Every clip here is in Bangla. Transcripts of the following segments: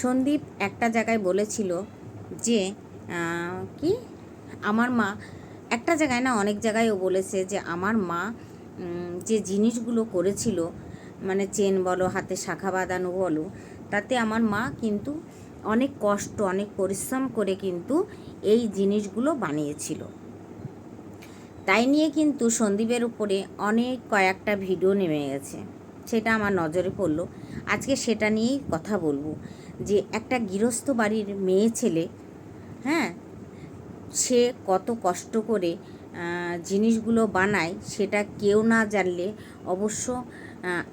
সন্দীপ একটা জায়গায় বলেছিল যে কি? আমার মা, একটা জায়গায় না অনেক জায়গায় ও বলেছে যে, আমার মা যে জিনিসগুলো করেছিল মানে চেন বলো, হাতে শাখা বাঁধানো বলো, তাতে আমার মা কিন্তু অনেক কষ্ট, অনেক পরিশ্রম করে কিন্তু এই জিনিসগুলো বানিয়েছিল। তাই নিয়ে কিন্তু সন্দীপের উপরে অনেক কয়েকটা ভিডিও নেমে গেছে। সেটা আমার নজরে পড়ল। আজকে সেটা নিয়েই কথা বলব। যে একটা গৃহস্থ বাড়ির মেয়ে ছেলে হ্যাঁ সে কত কষ্ট করে জিনিসগুলো বানায়, সেটা কেউ না জানলে অবশ্য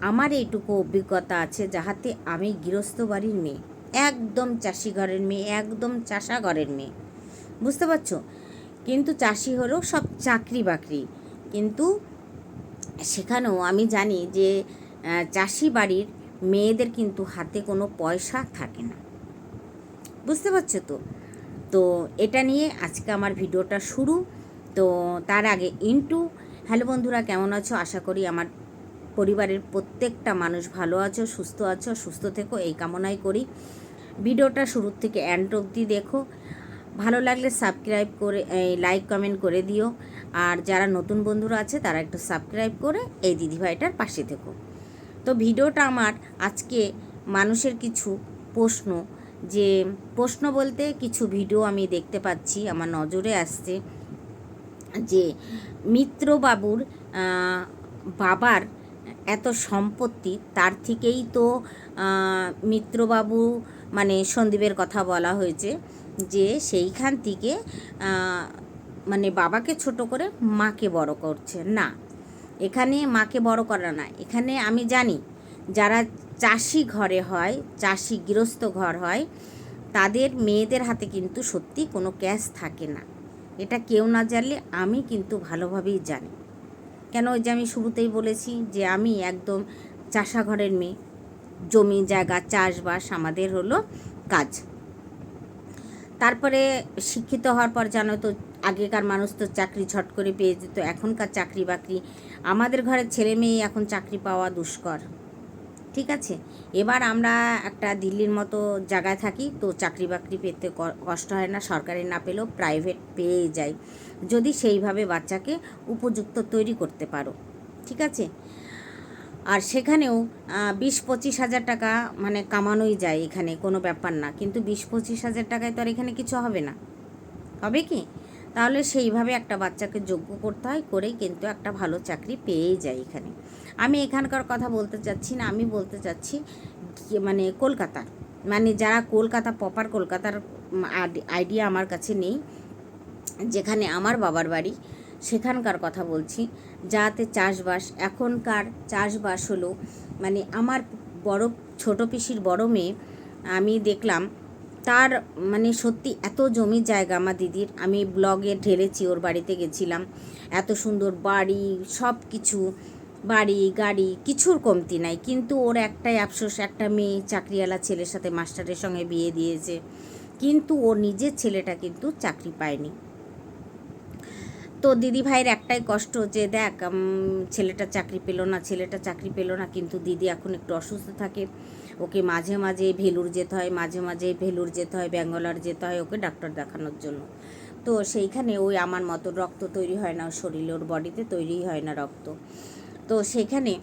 আমার এইটুকু অভিজ্ঞতা আছে যাহাতে আমি গৃহস্থ বাড়ির মেয়ে, একদম চাষি ঘরের মেয়ে, একদম চাষা ঘরের মেয়ে। বুঝতে পারছ? কিন্তু চাষি হলো সব চাকরি বাকরি। কিন্তু সেখানেও আমি জানি যে চাষি বাড়ির মেয়েদের কিন্তু হাতে কোনো পয়সা থাকে না। বুঝতে পারছ তো? তো এটা নিয়ে আজকে আমার ভিডিওটা শুরু। তো তার আগে ইন্টু, হ্যালো বন্ধুরা, কেমন আছো? আশা করি আমার পরিবারের প্রত্যেকটা মানুষ ভালো আছো, সুস্থ আছো, সুস্থ থেকো, এই কামনাই করি। ভিডিওটা শুরুর থেকে অ্যান্ড অবধি দেখো। ভালো লাগলে সাবস্ক্রাইব করে লাইক কমেন্ট করে দিও। আর যারা নতুন বন্ধুরা আছে, তারা একটু সাবস্ক্রাইব করে এই দিদিভাইটার পাশে থেকো। তো ভিডিওটা আমার আজকে মানুষের কিছু প্রশ্ন, যে প্রশ্ন বলতে কিছু ভিডিও আমি দেখতে পাচ্ছি, আমার নজরে আসছে যে মিত্রবাবুর বাবার এত সম্পত্তি, তার থেকেই তো মিত্রবাবু মানে সন্দীপের কথা বলা হয়েছে যে সেইখান থেকে মানে বাবাকে ছোট করে মাকে বড় করছে। না এখানে মাকে বড় করা না। এখানে আমি জানি, যারা চাষি ঘরে হয়, চাষি গৃহস্থ ঘর হয়, তাদের মেয়েদের হাতে কিন্তু সত্যি কোনো ক্যাশ থাকে না। এটা কেউ না জানলে আমি কিন্তু ভালোভাবেই জানি। কেন ওই যে আমি শুরুতেই বলেছি যে আমি একদম চাষা ঘরের মেয়ে। জমি, জায়গা, চাষবাস আমাদের হলো কাজ। তারপরে শিক্ষিত হওয়ার পর জানো তো আগেকার মানুষ তো চাকরি ঝট করে পেয়ে যেত, এখনকার চাকরি বাকরি। আমাদের ঘরের ছেলে মেয়ে এখন চাকরি পাওয়া দুষ্কর। ঠিক আছে? এবার আমরা একটা দিল্লির মতো জায়গায় থাকি, তো চাকরি বাকরি পেতে কষ্ট হয় না সরকারি না পেলেও প্রাইভেট পেয়ে যায় যদি সেইভাবে বাচ্চাকে উপযুক্ত তৈরি করতে পারো। ঠিক আছে? আর সেখানেও বিশ পঁচিশ হাজার টাকা মানে কামানোই যায় এখানে, কোনো ব্যাপার না। কিন্তু বিশ পঁচিশ হাজার টাকায় তো আর এখানে কিছু হবে না। হবে কি? তাহলে সেইভাবে একটা বাচ্চাকে যোগ্য করতে হয়, করেই কিন্তু একটা ভালো চাকরি পেয়েই যায় এখানে। আমি এখানকার কথা বলতে চাচ্ছি না, আমি বলতে চাচ্ছি মানে কলকাতার। মানে যারা কলকাতা প্রপার কলকাতার আইডিয়া আমার কাছে নেই, যেখানে আমার বাবার বাড়ি, সেখানকার কথা বলছি। যাতে চাষবাস, এখনকার চাষবাস হলো মানে আমার বড়, ছোট পিসির বড় মেয়ে, আমি দেখলাম তার মানে সত্যি এত জমি জায়গা আমার দিদির। আমি ব্লগে ঢেলেছি, ওর বাড়িতে গেছিলাম। এত সুন্দর বাড়ি সব কিছু বাড়ি, গাড়ি, কিছুর কমতি নাই। কিন্তু ওর একটাই আফসোস, একটা মেয়ে চাকরিওয়ালা ছেলের সাথে মাস্টারের সঙ্গে বিয়ে দিয়েছে। কিন্তু ওর নিজের ছেলেটা কিন্তু চাকরি পায়নি। তো দিদি ভাইয়ের একটাই কষ্ট যে, দেখ ছেলেটা চাকরি পেল না, ছেলেটা চাকরি পেল না, কিন্তু দিদি এখন একটু অসুস্থ থাকে। ওকে মাঝে মাঝে ভেলুর যেতে হয়, মাঝে মাঝে ভেলুর যেতে হয়, ব্যাঙ্গালোর যেতে হয় ওকে ডাক্তার দেখানোর জন্য। তো সেইখানে ওই আমার মতো রক্ত তৈরি হয় না, শরীরে ওর বডিতে তৈরি হয় না রক্ত। তো সেখানে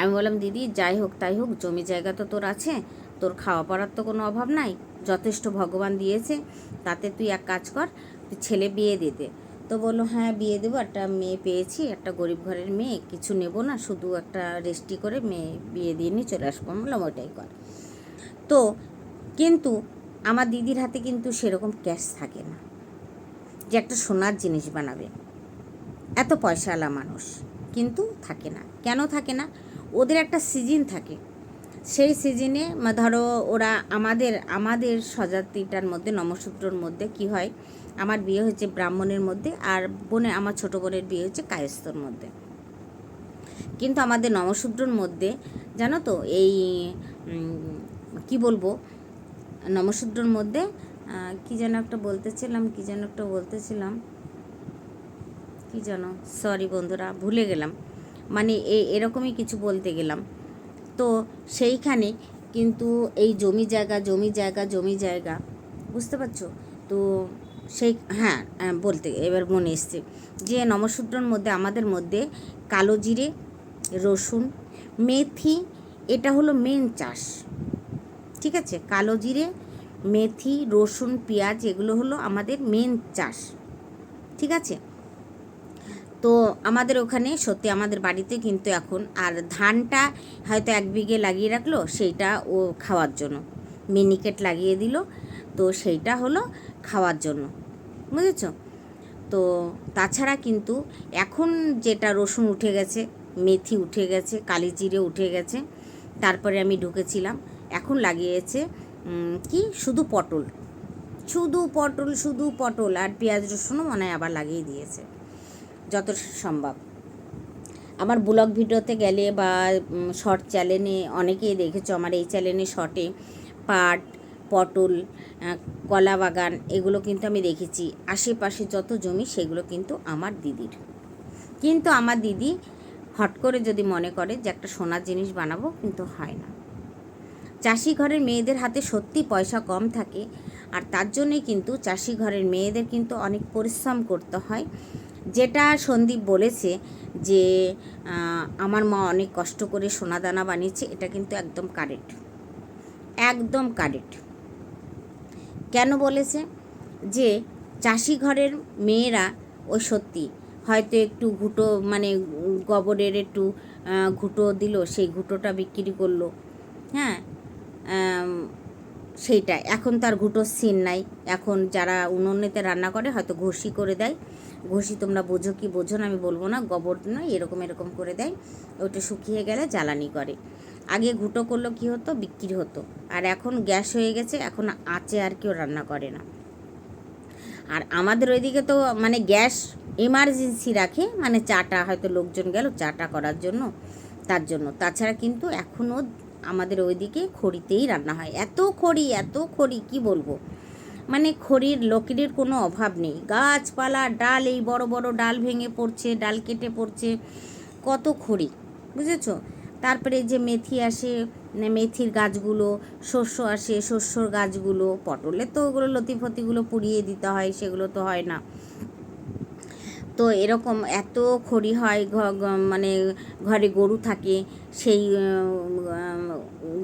আমি বললাম, দিদি, যাই হোক তাই হোক, জমি জায়গা তো তোর আছে, তোর খাওয়া পড়ার তো কোনো অভাব নাই, যথেষ্ট ভগবান দিয়েছে, তাতে তুই এক কাজ কর, তুই ছেলে বিয়ে দিয়ে দে। তো বলল হ্যাঁ বিয়ে দেবো। একটা মেয়ে পেয়েছি, একটা গরিব ঘরের মেয়ে, কিছু নেব না, শুধু একটা রেস্টি করে মেয়ে বিয়ে দিয়ে নিয়ে চলে আসব। বললাম, ওইটাই কর। তো কিন্তু আমার দিদির হাতে কিন্তু সেরকম ক্যাশ থাকে না যে একটা সোনার জিনিস বানাবে। এত পয়সাওয়ালা মানুষ কিন্তু থাকে না। কেন থাকে না? ওদের একটা সিজন থাকে। সেই সিজনে ধরো, ওরা আমাদের আমাদের স্বজাতিটার মধ্যে নমসূত্রর মধ্যে কি হয়? আমার বিয়ে হয়েছে ব্রাহ্মণের মধ্যে আর বোনের, আমার ছোটো বোনের বিয়ে হচ্ছে কায়স্থর মধ্যে। কিন্তু আমাদের নমশূদ্রর মধ্যে, জানো তো, এই কি বলব, নমশূদ্রর মধ্যে কি যেন একটা বলতেছিলাম, কি যেন একটা বলতেছিলাম, কি যেন সরি বন্ধুরা, ভুলে গেলাম। মানে এ, এরকমই কিছু বলতে গেলাম। তো সেইখানে কিন্তু এই জমি জায়গা জমি জায়গা জমি জায়গা, বুঝতে পারছ? তো সেই হ্যাঁ বলতে, এবার মনে এসছে যে নমশূদ্রর মধ্যে, আমাদের মধ্যে কালো জিরে, রসুন, মেথি, এটা হলো মেন চাষ, ঠিক আছে? কালো জিরে, মেথি, রসুন, পেঁয়াজ, এগুলো হলো আমাদের মেন চাষ, ঠিক আছে? তো আমাদের ওখানে, সত্যি আমাদের বাড়িতে কিন্তু এখন, আর ধানটা হয়তো এক বিঘে লাগিয়ে রাখল, সেইটা ও খাওয়ার জন্য মিনিকেট লাগিয়ে দিল, তো সেইটা হলো খাওয়ার জন্য, বুঝেছ? তো তাছাড়া কিন্তু এখন যেটা রসুন উঠে গেছে, মেথি উঠে গেছে কালি জিরে উঠে গেছে, তারপরে আমি ঢুকেছিলাম। এখন লাগিয়েছে কি? শুধু পটল। শুধু পটল শুধু পটল আর পেঁয়াজ রসুনও মনে হয় আবার লাগিয়ে দিয়েছে যত সম্ভব। আমার ব্লগ ভিডিওতে গেলে বা শর্ট চ্যানেলে অনেকেই দেখেছ, আমার এই চ্যানেলে শর্টে পাট পটল কলা বাগান এগুলো কিন্তু আমি দেখেছি। আশেপাশে যত জমি সেগুলো কিন্তু আমার দিদির। কিন্তু আমার দিদি হট করে যদি মনে করে যে একটা সোনার জিনিস বানাবো কিন্তু হয় না। চাষি ঘরের মেয়েদের হাতে সত্যি পয়সা কম থাকে আর তার জন্যই কিন্তু চাষি ঘরের মেয়েদের কিন্তু অনেক পরিশ্রম করতে হয়। যেটা সন্দীপ বলেছে যে আমার মা অনেক কষ্ট করে সোনা দানা বানিয়েছে, এটা কিন্তু একদম কারেক্ট একদম কারেক্ট কেন বলেছে? যে চাষি ঘরের মেয়েরা ওই সত্যি, হয়তো একটু ঘুটো মানে গোবরের একটু ঘুটো দিল, সেই ঘুটোটা বিক্রি করল। হ্যাঁ সেইটা এখন তার ঘুটোর সিন নাই। এখন যারা উনুনেতে রান্না করে, হয়তো ঘষি করে দেয়। ঘষি তোমরা বোঝো কি বোঝো না, আমি বলব না। গোবর নয়, এরকম এরকম করে দেয়। ওটা শুকিয়ে গেলে জ্বালানি করে। আগে ঘুটো করল কি হতো? বিক্রি হতো। আর এখন গ্যাস হয়ে গেছে, এখন আঁচে আর কেউ রান্না করে না। আর আমাদের ওইদিকে তো মানে গ্যাস এমার্জেন্সি রাখে মানে চাটা, হয়তো লোকজন গেল চাটা করার জন্য, তার জন্য। তাছাড়া কিন্তু এখনও আমাদের ওইদিকে খড়িতেই রান্না হয়। এত খড়ি এত খড়ি, কি বলব? মানে খড়ির লকড়ির কোনো অভাব নেই। গাছপালা, ডাল, এই বড় বড় ডাল ভেঙে পড়ছে, ডাল কেটে পড়ছে, কত খড়ি, বুঝেছ? তারপরে যে মেথি আসে মানে মেথির গাছগুলো, শস্য আসে, শস্যর গাছগুলো পটলের তো ওগুলো লতি ফতিগুলো পুড়িয়ে দিতে হয়, সেগুলো তো হয় না। তো এরকম এত খড়ি হয় মানে ঘরে গরু থাকে, সেই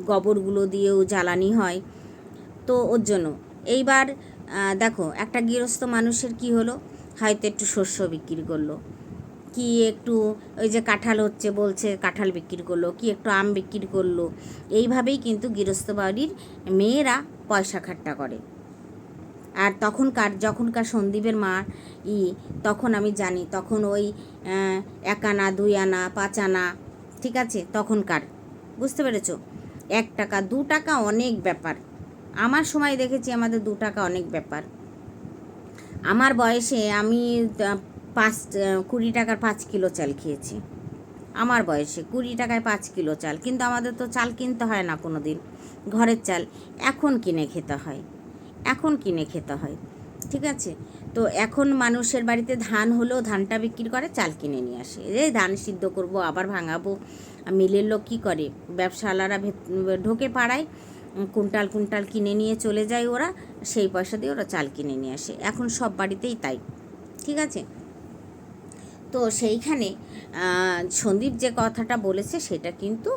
গোবরগুলো দিয়েও জ্বালানি হয়। তো ওর জন্য। এইবার দেখো, একটা গৃহস্থ মানুষের কি হলো? হয়তো একটু শস্য বিক্রি করল। কি একটু ওই যে কাঁঠাল হচ্ছে বলছে, কাঁঠাল বিক্রি করল, কি একটু আম বিক্রি করল, এইভাবেই কিন্তু গৃহস্থ বাড়ির মেয়েরা পয়সা খাট্টা করে। আর তখনকার, যখনকার সন্দীপের মা ই, তখন আমি জানি, তখন ওই এক আনা, দুই আনা, পাঁচ আনা, ঠিক আছে, তখনকার, বুঝতে পেরেছ? এক টাকা, দু টাকা অনেক ব্যাপার। আমার সময় দেখেছি আমাদের দু টাকা অনেক ব্যাপার। আমার বয়সে আমি পাঁচ কুড়ি টাকার পাঁচ কিলো চাল খেয়েছি। আমার বয়সে কুড়ি টাকায় পাঁচ কিলো চাল কিন্তু আমাদের তো চাল কিনতে হয় না কোনো দিন ঘরের চাল এখন কিনে খেতে হয় এখন কিনে খেতে হয় ঠিক আছে? তো এখন মানুষের বাড়িতে ধান হলেও ধানটা বিক্রি করে চাল কিনে নিয়ে আসে। এই ধান সিদ্ধ করব আবার ভাঙাবো। মিলের লোক কী করে? ব্যবসাওয়ালারা ঢোকে পাড়ায় উম, কুইন্টাল কুইন্টাল কিনে নিয়ে চলে যায় ওরা সেই পয়সা দিয়ে ওরা চাল কিনে নিয়ে আসে। এখন সব বাড়িতেই তাই ঠিক আছে? তো সেইখানে সন্দীপ যে কথাটা বলেছে সেটা কিন্তু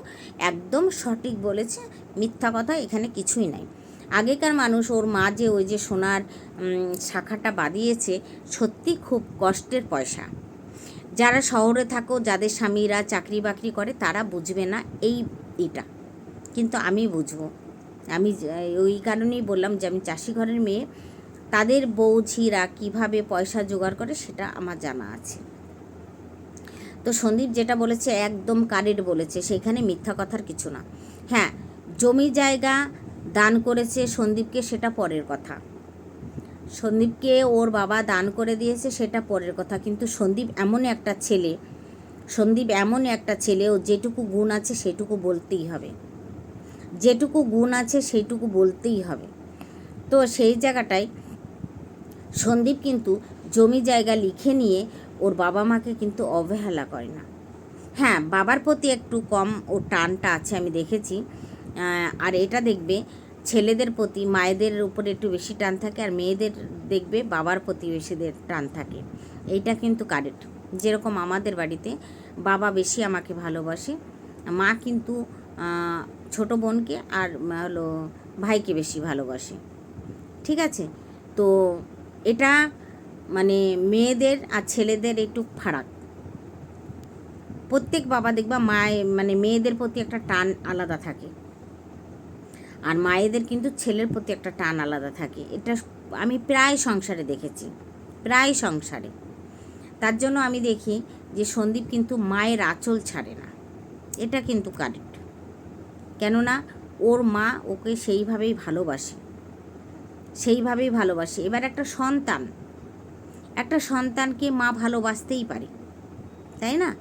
একদম সঠিক বলেছে, মিথ্যা কথা এখানে কিছুই নাই। আগেকার মানুষ, ওর মা যে ওই যে সোনার শাখাটা বাঁধিয়েছে, সত্যি খুব কষ্টের পয়সা। যারা শহরে থাকো, যাদের স্বামীরা চাকরি বাকরি করে, তারা বুঝবে না এই এটা। কিন্তু আমি বুঝব। আমি ওই কারণেই বললাম যে আমি চাষি ঘরের মেয়ে, তাদের বৌঝিরা কীভাবে পয়সা জোগাড় করে সেটা আমার জানা আছে। তো সন্দীপ যেটা বলেছে একদম কারেক্ট বলেছে, সেখানে মিথ্যা কথার কিছু না। হ্যাঁ জমি জায়গা দান করেছে সন্দীপকে, সেটা পরের কথা। সন্দীপকে ওর বাবা দান করে দিয়েছে, সেটা পরের কথা। কিন্তু সন্দীপ এমনই একটা ছেলে, সন্দীপ এমনই একটা ছেলে, ও যেটুকু গুণ আছে সেটুকু বলতেই হবে। যেটুকু গুণ আছে সেইটুকু বলতেই হবে। তো সেই জায়গাটায় সন্দীপ কিন্তু জমি জায়গা লিখে নিয়ে ওর বাবা মাকে কিন্তু অবহেলা করে না। হ্যাঁ বাবার প্রতি একটু কম ও টানটা আছে, আমি দেখেছি। আর এটা দেখবে, ছেলেদের প্রতি মায়েদের উপরে একটু বেশি টান থাকে আর মেয়েদের দেখবে বাবার প্রতি বেশিদের টান থাকে। এইটা কিন্তু কারেক্ট। যেরকম আমাদের বাড়িতে বাবা বেশি আমাকে ভালোবাসে, মা কিন্তু ছোট বোনকে আর হলো ভাইকে বেশি ভালোবাসে। ঠিক আছে? তো এটা মানে মেয়েদের আর ছেলেদের একটু ফারাক। প্রত্যেক বাবা দেখবা মায়ে মানে মেয়েদের প্রতি একটা টান আলাদা থাকে। আর মায়েদের কিন্তু ছেলের প্রতি একটা টান আলাদা থাকে। এটা আমি প্রায় সংসারে দেখেছি, প্রায় সংসারে। তার জন্য আমি দেখি যে সন্দীপ কিন্তু মায়ের আঁচল ছাড়ে না। এটা কিন্তু কারেক্ট। কেননা ওর মা ওকে সেইভাবেই ভালোবাসে। সেইভাবেই ভালোবাসে। এবার একটা সন্তান একটা সন্তানকে মা ভালোবাসতেই পারে, তাই না?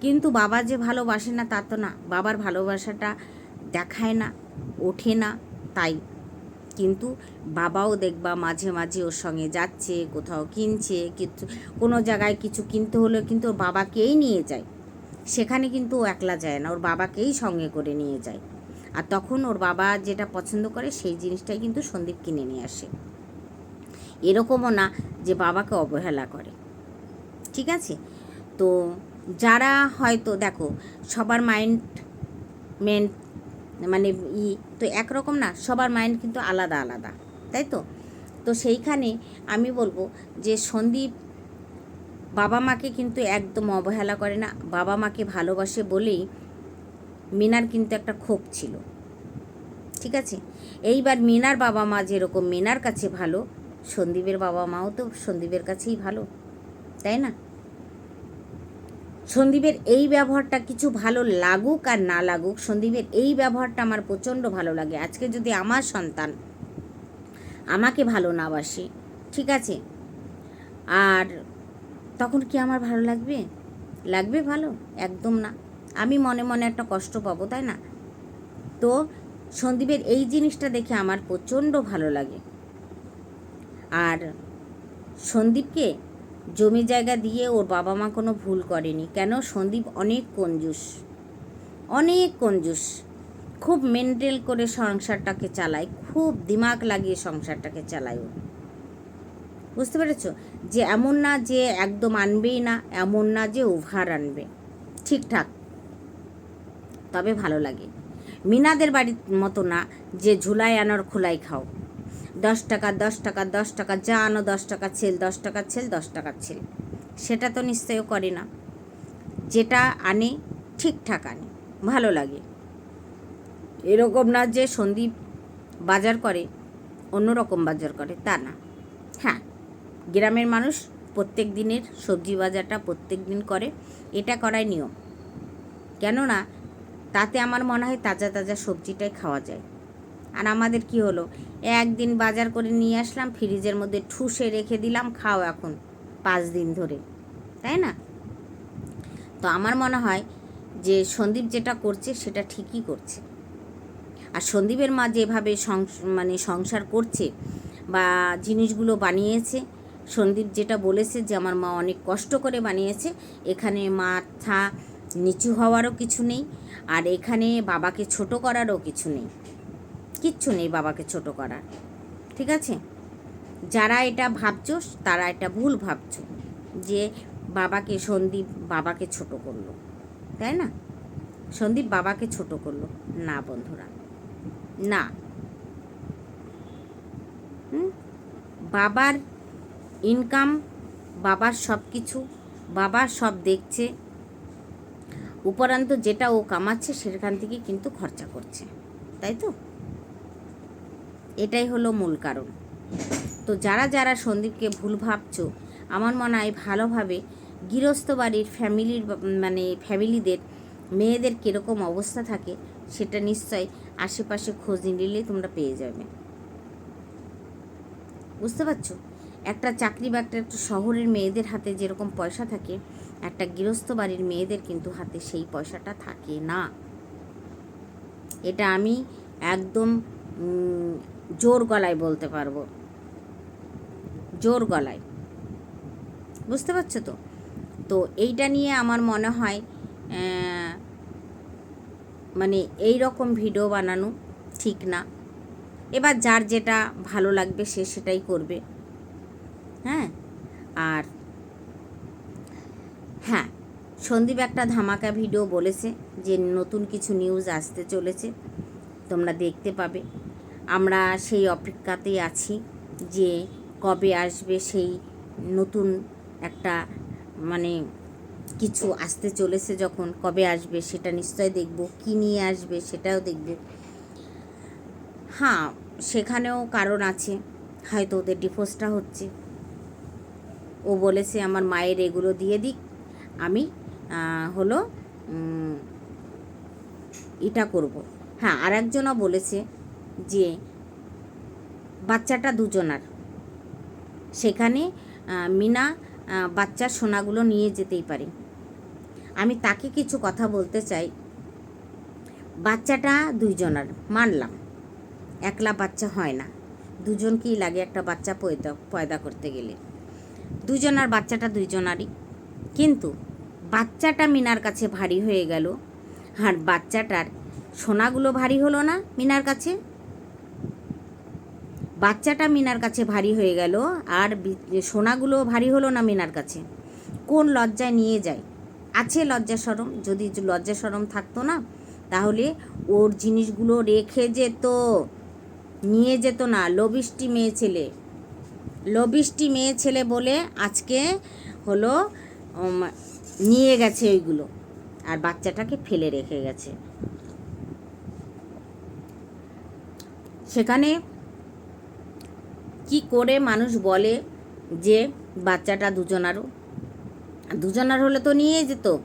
কিন্তু বাবা যে ভালোবাসে না, তা তো না। বাবার ভালোবাসাটা দেখায় না, ওঠে না, তাই। কিন্তু বাবাও দেখবা মাঝে মাঝে ওর সঙ্গে যাচ্ছে, কোথাও কিনছে, কিছু, কোনো জায়গায় কিছু কিনতে হলে কিন্তু ওর বাবাকেই নিয়ে যায়। সেখানে কিন্তু ও একলা যায় না, ওর বাবাকেই সঙ্গে করে নিয়ে যায়। আর তখন ওর বাবা যেটা পছন্দ করে, সেই জিনিসটাই কিন্তু সন্দীপ কিনে নিয়ে আসে। এরকমও না যে বাবাকে অবহেলা করে। ঠিক আছে? তো যারা হয়তো দেখো, সবার মাইন্ড মেন মানে ই, তো একরকম না, সবার মাইন্ড কিন্তু আলাদা আলাদা, তাই তো? তো সেইখানে আমি বলব যে সন্দীপ বাবা মাকে কিন্তু একদম অবহেলা করে না। বাবা মাকে ভালোবাসে বলেই মিনার কিন্তু একটা ক্ষোভ ছিল। ঠিক আছে? এইবার মিনার বাবা মা যেরকম, মিনার কাছে ভালো সন্দীপের বাবা মাও তো সন্দীপের কাছেই ভালো, তাই না? সন্দীপের এই ব্যবহারটা কিছু ভালো লাগুক আর না লাগুক, সন্দীপের এই ব্যবহারটা আমার প্রচণ্ড ভালো লাগে। আজকে যদি আমার সন্তান আমাকে ভালো না বাসে, ঠিক আছে? আর তখন কি আমার ভালো লাগবে? লাগবে ভালো? একদম না। আমি মনে মনে একটা কষ্ট পাবো, তাই না? তো সন্দীপের এই জিনিসটা দেখে আমার প্রচণ্ড ভালো লাগে। আর সন্দীপকে জমি জায়গা দিয়ে ওর বাবা মা কোনো ভুল করেনি। কেন? সন্দীপ অনেক কঞ্জুস। অনেক কঞ্জুস। খুব মেনটেল করে সংসারটাকে চালায়। খুব দিমাগ লাগিয়ে সংসারটাকে চালায় ও। বুঝতে পেরেছ? যে এমন না যে একদম আনবেই না, এমন না যে ওভার আনবে। ঠিকঠাক তবে ভালো লাগে। মিনাদের বাড়ির মতো না, যে ঝুলাই আনার খোলাই খাও। দশ টাকা দশ টাকা দশ টাকা যা আনো দশ টাকা ছেল, দশ টাকা ছেল, দশ টাকার ছেল। সেটা তো নিশ্চয়ই করে না। যেটা আনে, ঠিকঠাক আনে, ভালো লাগে। এরকম না যে সন্দীপ বাজার করে, অন্যরকম বাজার করে, তা না। হ্যাঁ গ্রামের মানুষ প্রত্যেক দিনের সবজি বাজারটা প্রত্যেক দিন করে, এটা করাই নিয়ম। কেননা, তাতে আমার মনে হয় তাজা তাজা সবজিটাই খাওয়া যায়। আর আমাদের কি হলো? একদিন বাজার করে নিয়ে আসলাম, ফ্রিজের মধ্যে ঠুসে রেখে দিলাম, খাও এখন, পাঁচ দিন ধরে। তাই না? তো আমার মনে হয় যে সন্দীপ যেটা করছে, সেটা ঠিকই করছে। আর সন্দীপের মা যেভাবে মানে সংসার করছে বা জিনিসগুলো বানিয়েছে, সন্দীপ যেটা বলেছে যে আমার মা অনেক কষ্ট করে বানিয়েছে, এখানে মাথা নিচু হওয়ারও কিছু নেই, আর এখানে বাবাকে ছোট করারও কিছু নেই। কিচ্ছু নেই বাবাকে ছোট করার। ঠিক আছে? যারা এটা ভাবছ তারা এটা ভুল ভাবছ, যে বাবাকে সন্দীপ বাবাকে ছোট করল। তাই না? সন্দীপ বাবাকে ছোট করল। না, বন্ধুরা। না? বাবার ইনকাম বাবার সব কিছু বাবা সব দেখছে। উপরান্ত যেটা ও কামাচ্ছে, সেখান থেকে কিন্তু খরচা করছে। তাই তো? এটাই হলো মূল কারণ। তো যারা যারা সন্দীপকে ভুল ভাবছ, আমার মনে হয় ভালোভাবে গৃহস্থ বাড়ির ফ্যামিলির মানে ফ্যামিলিদের, মেয়েদের কীরকম অবস্থা থাকে, সেটা নিশ্চয় আশেপাশে খোঁজ নিলে তোমরা পেয়ে যাবে। বুঝতে পারছ? একটা চাকরি বা একটা একটা শহরের মেয়েদের হাতে যেরকম পয়সা থাকে, একটা গৃহস্থ বাড়ির মেয়েদের কিন্তু হাতে সেই পয়সাটা থাকে না। এটা আমি একদম জোর গলায় বলতে পারব। জোর গলায়। বুঝতে পারছ তো? তো এইটা নিয়ে আমার মনে হয় মানে এই রকম ভিডিও বানানো ঠিক না। এবার যার যেটা ভালো লাগবে সে সেটাই করবে। হ্যাঁ? আর হ্যাঁ সন্দীপ একটা ধামাকা ভিডিও বলেছে যে নতুন কিছু নিউজ আসতে চলেছে, তোমরা দেখতে পাবে। আমরা সেই অপেক্ষাতেই আছি যে কবে আসবে সেই নতুন একটা মানে কিছু আসতে চলেছে যখন, কবে আসবে সেটা নিশ্চয় দেখব, কী নিয়ে আসবে সেটাও দেখব। হ্যাঁ সেখানেও কারণ আছে, হয়তো ওদের ডিভোর্সটা হচ্ছে। ও বলেছে আমার মায়ের এগুলো দিয়ে দিক, আমি হলো এটা করব। হ্যাঁ আর একজনও বলেছে যে বাচ্চাটা দুজনার। সেখানে মিনা বাচ্চার সোনাগুলো নিয়ে যেতেই পারে। আমি তাকে কিছু কথা বলতে চাই। বাচ্চাটা দুইজনার, মানলাম। একলা বাচ্চা হয় না। দুজনকেই লাগে একটা বাচ্চা পয়দা পয়দা করতে গেলে। দুজনার বাচ্চাটা দুইজনারই। কিন্তু বাচ্চাটা মিনার কাছে ভারী হয়ে গেল। আর বাচ্চাটার সোনাগুলো ভারী হলো না মিনার কাছে। বাচ্চাটা মিনার কাছে ভারী হয়ে গেল আর সোনাগুলো ভারী হলো না মিনার কাছে। কোন লজ্জায় নিয়ে যায়? আছে লজ্জা সরম। যদি লজ্জা সরম থাকতো না, তাহলে ওর জিনিসগুলো রেখে যেত। নিয়ে যেত না। লবিষ্টি মেয়ে ছেলে। লবিষ্টি মেয়ে ছেলে বলে আজকে হলো নিয়ে গেছে ওইগুলো। আর বাচ্চাটাকে ফেলে রেখে গেছে। সেখানে কি করে মানুষ বলে যে বাচ্চাটা দুজনারও দুজনার হলে তো নিয়েই যেত।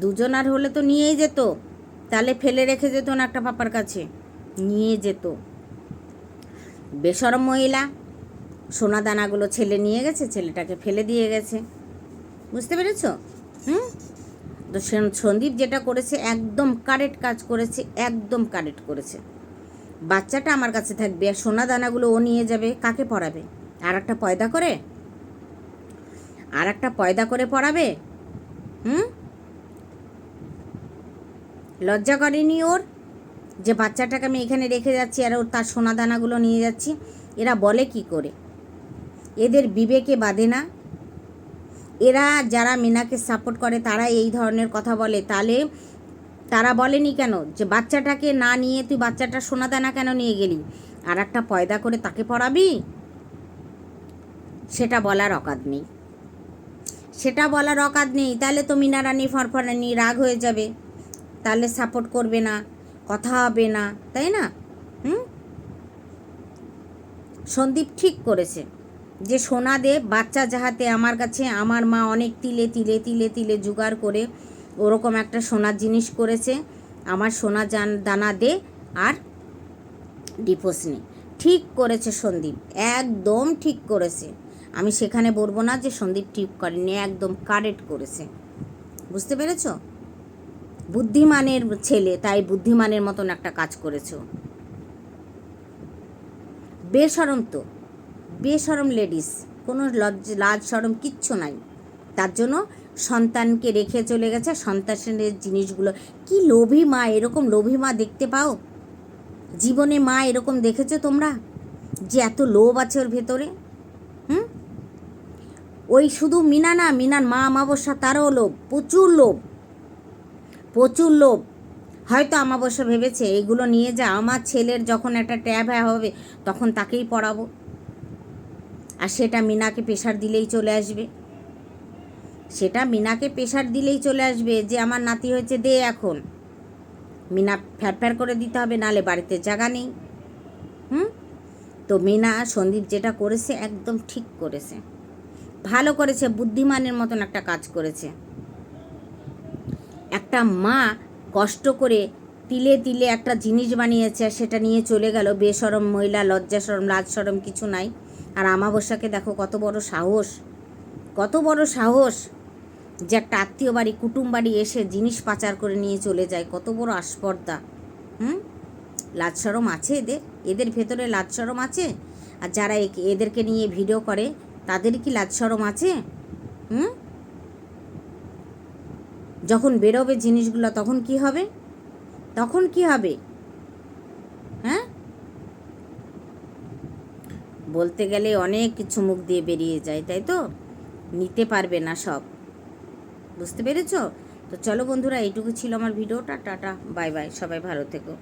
দুজনার হলে তো নিয়েই যেত। তাহলে ফেলে রেখে যেত না একটা পাপার কাছে। নিয়ে যেত। বেসরম মহিলা সোনা দানাগুলো ছেলে নিয়ে গেছে, ছেলেটাকে ফেলে দিয়ে গেছে। বুঝতে পেরেছ? হুম? তো সন্দীপ যেটা করেছে, একদম কারেক্ট কাজ করেছে, একদম কারেক্ট করেছে। বাচ্চাটা আমার কাছে থাকবে আর সোনা দানাগুলো ও নিয়ে যাবে, কাকে পড়াবে? আর একটা পয়দা করে? আর একটা পয়দা করে পড়াবে? হুম? লজ্জা করেনি ওর? যে বাচ্চাটাকে আমি এখানে রেখে যাচ্ছি আর ওর তার সোনা দানাগুলো নিয়ে যাচ্ছি, এরা বলে কি করে? এদের বিবেকে বাঁধে না। এরা যারা মিনাকে সাপোর্ট করে, তারা এই ধরনের কথা বলে। তাহলে তারা বলেনি কেন? যে বাচ্চাটাকে না নিয়ে তুই বাচ্চাটা সোনা দানা কেন নিয়ে গেলি? আর একটা পয়দা করে তাকে পড়াবি? সেটা বলার অকাত নেই। সেটা বলার অকাত নেই। তাহলে তো মিনারানি ফরফরানি রাগ হয়ে যাবে। তাহলে সাপোর্ট করবে না, কথা হবে না, তাই না? হুম? সন্দীপ ঠিক করেছে যে সোনা দে, বাচ্চা যাহাতে আমার কাছে, আমার মা অনেক তিলে তিলে তিলে তিলে জোগাড় করে ওরকম একটা সোনার জিনিস করেছে, আমার সোনা জান, দানা দে আর ডিপোস নে। ঠিক করেছে সন্দীপ, একদম ঠিক করেছে। আমি সেখানে বলব না যে সন্দীপ ঠিক করেনি, একদম কারেক্ট করেছে। বুঝতে পেরেছ? বুদ্ধিমানের ছেলে, তাই বুদ্ধিমানের মতন একটা কাজ করেছ বেসরম তো বেসরম লেডিস কোনো লজ্জ লাজ সরম কিচ্ছু নাই। তার জন্য সন্তানকে রেখে চলে গেছে। সন্তানের জিনিসগুলো, কি লোভী মা, এরকম লোভী মা দেখতে পাও? জীবনে মা এরকম দেখেছ তোমরা? যে এত লোভ আছে ওর ভেতরে, হুম? ওই শুধু মিনা না, মিনার মা অমাবস্যা, তারও লোভ, প্রচুর লোভ প্রচুর লোভ। হয়তো অমাবস্যা ভেবেছে, এগুলো নিয়ে যা, আমার ছেলের যখন একটা ট্যাব হবে, তখন তাকেই পড়াবো। আর সেটা মিনাকে প্রেশার দিলেই চলে আসবে। সেটা মিনাকে প্রেশার দিলেই চলে আসবে যে আমার নাতি হয়েছে দে এখন। মিনা ফ্যার করে দিতে হবে, নালে বাড়িতে জায়গা নেই। হুম? তো মিনা, সন্দীপ যেটা করেছে একদম ঠিক করেছে। ভালো করেছে, বুদ্ধিমানের মতন একটা কাজ করেছে। একটা মা কষ্ট করে তিলে তিলে একটা জিনিস বানিয়েছে আর সেটা নিয়ে চলে গেল। বেসরম মহিলা লজ্জা সরম লাজ সরম কিছু নাই। আর আমাবস্যাকে দেখো কত বড় সাহস। কত বড় সাহস। যে একটা আত্মীয় বাড়ি, কুটুম বাড়ি এসে জিনিস পাচার করে নিয়ে চলে যায়, কত বড় আস্পর্দা হুম? লাজ সরম আছে এদের? এদের ভেতরে লাজ সরম আছে? আর যারা এদেরকে নিয়ে ভিডিও করে, তাদের কি লাজ সরম আছে? হুম? যখন বেরোবে জিনিসগুলো, তখন কি হবে? তখন কি হবে? হ্যাঁ? বলতে গেলে অনেক কিছু মুখ দিয়ে বেরিয়ে যায়, তাই তো? নিতে পারবে না সব। বুঝতে পেরেছ? তো চলো বন্ধুরা, এইটুকু ছিল আমার ভিডিওটা। টাটা, বাই বাই, সবাই ভালো থেকো।